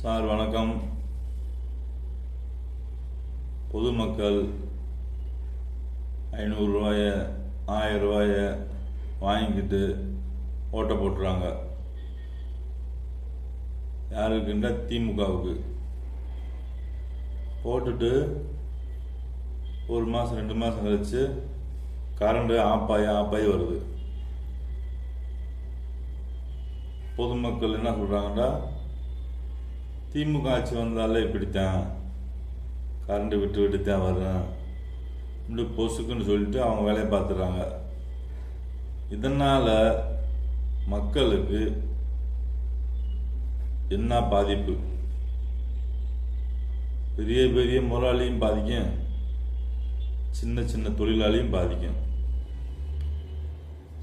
Sir வணக்கம். பொதுமக்கள் ஐநூறுரூவாய ஆயிரம் ரூபாய வாங்கிக்கிட்டு ஓட்டை போட்டுறாங்க. யாருக்குன்ற திமுகவுக்கு. போட்டுட்டு ஒரு மாதம் ரெண்டு மாதம் கழிச்சு கரண்டு ஆப்பாயி ஆப்பாயி வருது. பொதுமக்கள் என்ன சொல்கிறாங்கன்னா திமுக ஆட்சி வந்தாலே இப்படித்தான். கரண்ட் விட்டு விட்டு தான் வரும் இப்படி பொசுக்குன்னு சொல்லிட்டு அவங்க வேலையை பார்த்துறாங்க இதனால் மக்களுக்கு என்ன பாதிப்பு? பெரிய பெரிய முதலாளியும் பாதிக்கும். சின்ன சின்ன தொழிலாளியும் பாதிக்கும்.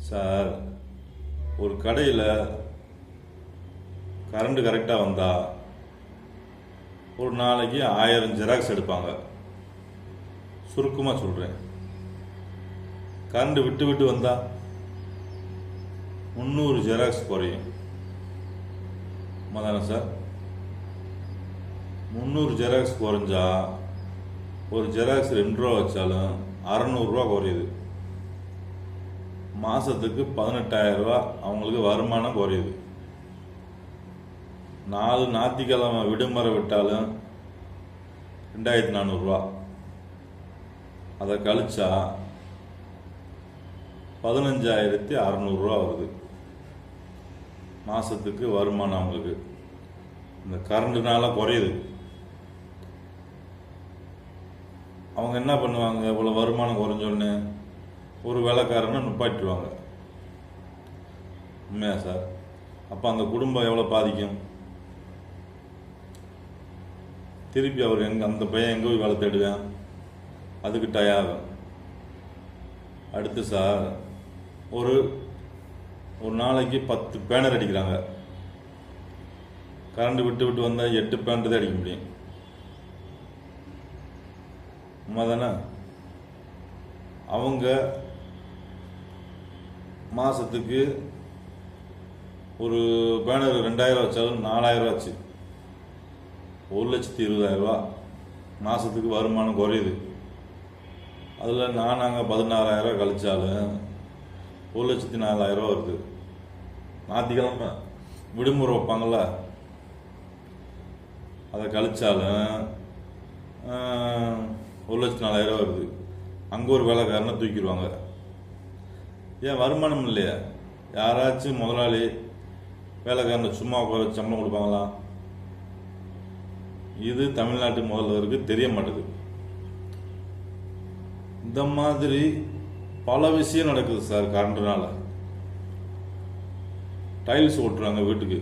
சார் ஒரு கடையில் கரண்ட் கரெக்டாக வந்தால் ஒரு நாளைக்கு ஆயிரம் ஜெராக்ஸ் எடுப்பாங்க. சுருக்கமாக சொல்கிறேன் கரண்ட் விட்டு விட்டு வந்தால் முந்நூறு ஜெராக்ஸ் குறையும். மதான சார்? முந்நூறு ஜெராக்ஸ் குறைஞ்சா ஒரு ஜெராக்ஸ் ரெண்டு ரூபா வச்சாலும் அறநூறுரூவா குறையுது. மாதத்துக்கு பதினெட்டாயிரம் ரூபா அவங்களுக்கு வருமானம் குறையுது. நாலு ஞாயிற்றுக்கிழமை விடுமுறை விட்டாலும் ரெண்டாயிரத்தி நானூறுரூவா அதை கழிச்சா பதினஞ்சாயிரத்தி அறநூறுரூவா வருது. மாதத்துக்கு வருமானம் அவங்களுக்கு. இந்த கரண்ட்டுனால குறையுது. அவங்க என்ன பண்ணுவாங்க? இவ்வளோ வருமானம் குறைஞ்சோன்னு ஒரு வேலைக்காரனை நுப்பாட்டிடுவாங்க. உண்மையா சார்? அப்போ அந்த குடும்பம் எவ்வளோ பாதிக்கும்? திருப்பி அவர் எங்க அந்த பையன் எங்கே போய் வேலை தேடுவேன்? அதுக்கு டயாகும் அடுத்து சார் ஒரு ஒரு நாளைக்கு பத்து பேனர் அடிக்கிறாங்க. கரண்ட் விட்டு விட்டு வந்தால் எட்டு பேனர் தான் அடிக்க முடியும். உண்மை தானே? அவங்க மாதத்துக்கு ஒரு பேனர் ரெண்டாயிரம் வச்சாலும் நாலாயிரம் ஆச்சு. ஒரு லட்சத்தி இருபதாயிரம் ரூபா மாதத்துக்கு வருமானம் குறையுது. அதில் நான் நாங்கள் பதினாறாயிரம் கழிச்சாலும் ஒரு லட்சத்தி நாலாயிரம் வருது. ஞாயிற்றுக்கிழமை விடுமுறை வைப்பாங்கள்ல அதை கழிச்சாலும் ஒரு லட்சத்தி நாலாயிரம் வருது. அங்கே ஒரு வேலைக்காரனை தூக்கிடுவாங்க. ஏன் வருமானம் இல்லையா? யாராச்சும் முதலாளி வேலைக்காரனை சும்மா சம்பளம் கொடுப்பாங்களா? இது தமிழ்நாட்டு முதல்வருக்கு தெரிய மாட்டேது இந்த மாதிரி பல விஷயம் நடக்குது சார் கரண்ட்னால டைல்ஸ் ஓட்டுறாங்க வீட்டுக்கு.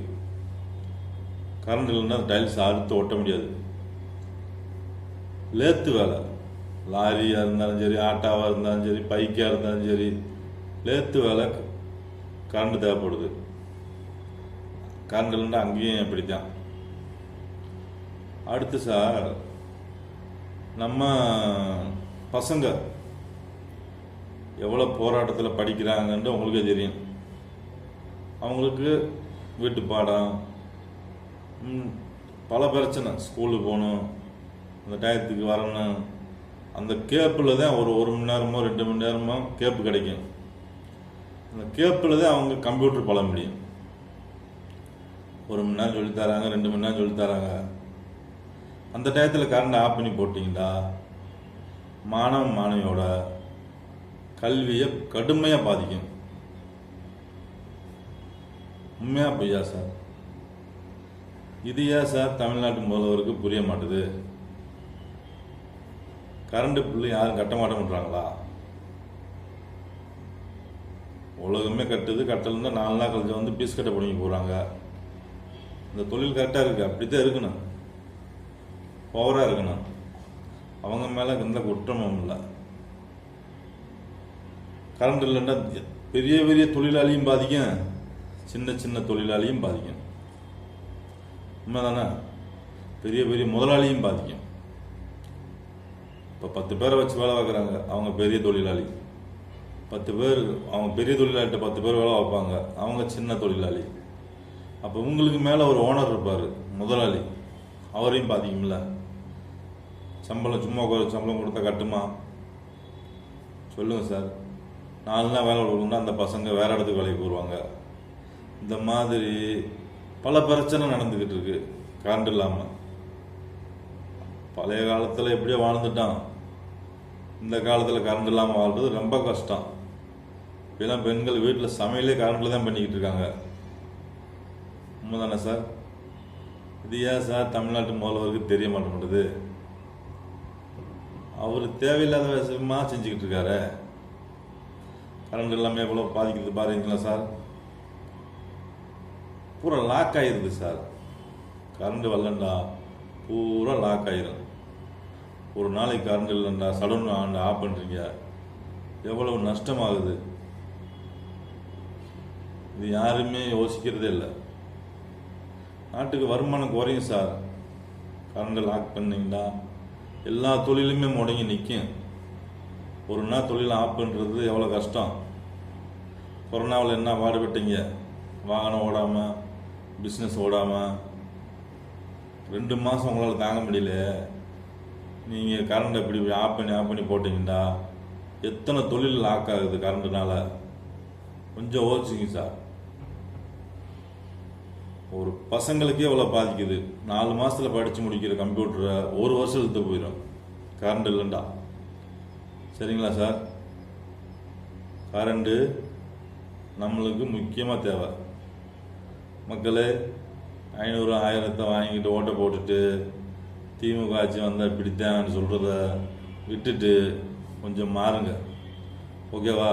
கரண்ட் இல்லைன்னா டைல்ஸ் அறுத்து ஒட்ட முடியாது. லேத்து வேலை. லாரியாக இருந்தாலும் சரி ஆட்டாவாக இருந்தாலும் சரி பைக்காக இருந்தாலும் சரி லேத்து வேலை கரண்ட் தேவைப்படுது. கரண்ட் இல்லைன்னா அங்கேயும் அப்படித்தான். அடுத்து சார் நம்ம பசங்க எவ்வளோ போராட்டத்தில் படிக்கிறாங்கன்ட்டு உங்களுக்கே தெரியும். அவங்களுக்கு வீட்டு பாடம் ம், பல பிரச்சனை. ஸ்கூலுக்கு போகணும் அந்த டயத்துக்கு வரணும். அந்த கேப்பில் தான் ஒரு ஒரு மணி நேரமோ ரெண்டு மணி நேரமோ கேப்பு கிடைக்கும். அந்த கேப்பில் தான் அவங்க கம்ப்யூட்டர் பழ முடியும். ஒரு மணி நேரம் சொல்லித்தராங்க ரெண்டு மணி நேரம் சொல்லித்தராங்க அந்த டயத்தில் கரண்ட் ஆஃப் பண்ணி போட்டிங்கன்னா மாணவ மாணவியோட கல்வியை கடுமையாக பாதிக்கும். உண்மையா பொய்யா சார்? இது ஏன் சார் தமிழ்நாட்டு முதல்வருக்கு புரிய மாட்டுது? கரண்ட் பில்லு யாரும் கட்ட மாட்டேன்றாங்களா? உலகமே கட்டுது கட்டலன்னா நாலு நாள் கழிச்சு வந்து பீஸ் கட்ட பிடிங்கி போகிறாங்க இந்த தொழில் கரெக்டாக இருக்குது அப்படி தான் இருக்கணும். பவராக இருக்கணும். அவங்க மேலே எந்த குற்றமும் இல்லை. கரண்ட் இல்லைன்னா பெரிய பெரிய தொழிலாளியும் பாதிக்கும். சின்ன சின்ன தொழிலாளியும் பாதிக்கும். உண்மைதானே? பெரிய பெரிய முதலாளியும் பாதிக்கும். இப்போ பத்து பேரை வச்சு வேலை பார்க்குறாங்க அவங்க பெரிய தொழிலாளி. பத்து பேர் அவங்க பெரிய தொழிலாளிகிட்ட பத்து பேர் வேலை வைப்பாங்க அவங்க சின்ன தொழிலாளி. அப்போ உங்களுக்கு மேலே ஒரு ஓனர் இருப்பார் முதலாளி. அவரையும் பாதிக்கும்ல. சம்பளம் சும்மா உட்கார சம்பளம் கொடுத்தா கட்டுமா? சொல்லுங்கள் சார். நாலு நாள் வேலை கொடுக்கணும்னா அந்த பசங்க வேற இடத்துக்கு வேலைக்கு போடுவாங்க இந்த மாதிரி பல பிரச்சனை நடந்துக்கிட்டு இருக்கு. கரண்ட் இல்லாமல் பழைய காலத்தில் எப்படியோ வாழ்ந்துட்டான். இந்த காலத்தில் கரண்ட் இல்லாமல் வாழ்றது ரொம்ப கஷ்டம். இப்போலாம் பெண்கள் வீட்டில் சமையலே கரண்டில் தான் பண்ணிக்கிட்டு இருக்காங்க. உண்மைதானே சார்? இது ஏன் சார் தமிழ்நாட்டு முதல்வருக்கு தெரிய மாட்டேங்குது? அவர் தேவையில்லாத விஷயமா செஞ்சுக்கிட்டு இருக்காரு. கரண்ட் எல்லாமே எவ்வளோ பாதிக்குது பாருங்களா சார். பூரா லாக் ஆயிருது சார். கரண்ட் வரலண்டா பூரா லாக் ஆயிரும். ஒரு நாளைக்கு கரண்ட் இல்லைண்டா சடன் ஆண்டு ஆஃப் பண்ணுறீங்க எவ்வளவு நஷ்டமாகுது. இது யாருமே யோசிக்கிறதே இல்லை. நாட்டுக்கு வருமானம் குறையும் சார். கரண்ட் லாக் பண்ணீங்கன்னா எல்லா தொழிலுமே முடங்கி நிற்கும் ஒரு நாள் தொழில் ஆப்புன்றது எவ்வளோ கஷ்டம். கொரோனாவில் என்ன பாடுபட்டீங்க? வாகனம் ஓடாமல் பிஸ்னஸ் ஓடாமல் ரெண்டு மாதம் உங்களால் தாங்க முடியல. நீங்கள் கரண்ட் இப்படி ஆஃப் பண்ணி ஆஃப் பண்ணி போட்டிங்கண்டா எத்தனை தொழில் லாக் ஆகுது கரண்ட்டுனால கொஞ்சம் ஓச்சிங்க சார் ஒரு பசங்களுக்கே அவ்வளோ பாதிக்குது? நாலு மாதத்தில் படித்து முடிக்கிற கம்ப்யூட்டரை ஒரு வருஷத்துக்கு போயிடும் கரண்ட் இல்லைண்டா. சரிங்களா சார் கரண்ட்டு நம்மளுக்கு முக்கியமாக தேவை. மக்களே ஐநூறு ஆயிரத்தை வாங்கிட்டு ஓட்டை போட்டுட்டு திமுக ஆட்சி வந்தால் பிடித்தான்னு சொல்கிறத விட்டுட்டு கொஞ்சம் மாறுங்க. ஓகேவா